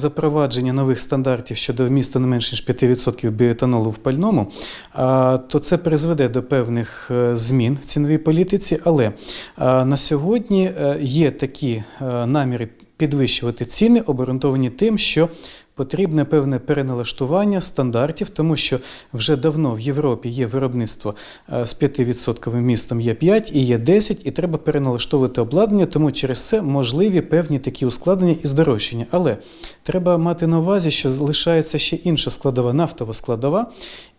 запровадження нових стандартів щодо вмісту не менше ніж 5% біоетанолу в пальному, то це призведе до певних е, змін в ціновій політиці. Але на сьогодні е, є такі е, наміри підвищувати ціни, обґрунтовані тим, що потрібне певне переналаштування стандартів, тому що вже давно в Європі є виробництво е, з 5% містом є 5 і є 10, і треба переналаштовувати обладнання, тому через це можливі певні такі ускладнення і здорожчання. Але треба мати на увазі, що залишається ще інша складова, нафтова складова.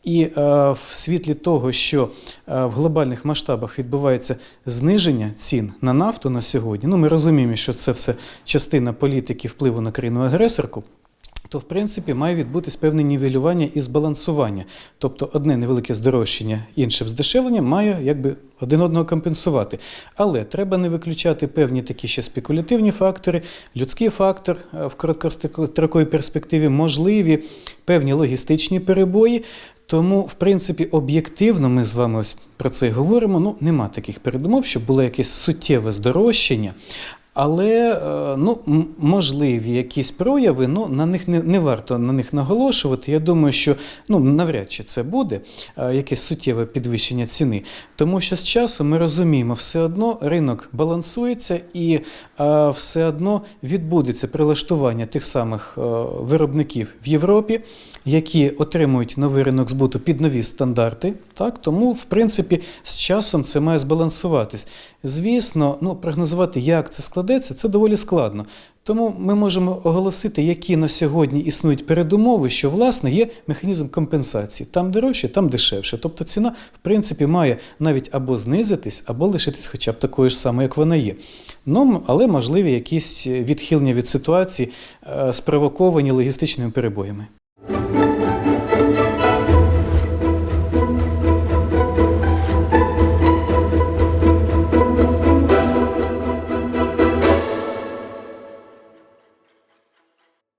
І е, в світлі того, що е, в глобальних масштабах відбувається зниження цін на нафту на сьогодні, ну ми розуміємо, що це все частина політики впливу на країну-агресорку. То, в принципі, має відбутись певне нівелювання і збалансування. Тобто одне невелике здорожчання, інше здешевлення має якби один одного компенсувати. Але треба не виключати певні такі ще спекулятивні фактори, людський фактор е, в короткостроковій перспективі, можливі певні логістичні перебої. Тому, в принципі, об'єктивно ми з вами ось про це і говоримо. Ну, нема таких передумов, щоб було якесь суттєве здорожчання. Але е, ну, можливі якісь прояви, ну, на них не, не варто на них наголошувати. Я думаю, що ну, навряд чи це буде е, якесь суттєве підвищення ціни. Тому що з часом ми розуміємо, все одно ринок балансується і е, все одно відбудеться прилаштування тих самих виробників в Європі, які отримують новий ринок збуту під нові стандарти. Так? Тому, в принципі, з часом це має збалансуватись. Звісно, ну, прогнозувати, як це складеться, це доволі складно. Тому ми можемо оголосити, які на сьогодні існують передумови, що власне є механізм компенсації. Там дорожче, там дешевше. Тобто ціна, в принципі, має навіть або знизитись, або лишитись хоча б такою ж самою, як вона є. Ну, але можливі якісь відхилення від ситуації, е, спровоковані логістичними перебоями.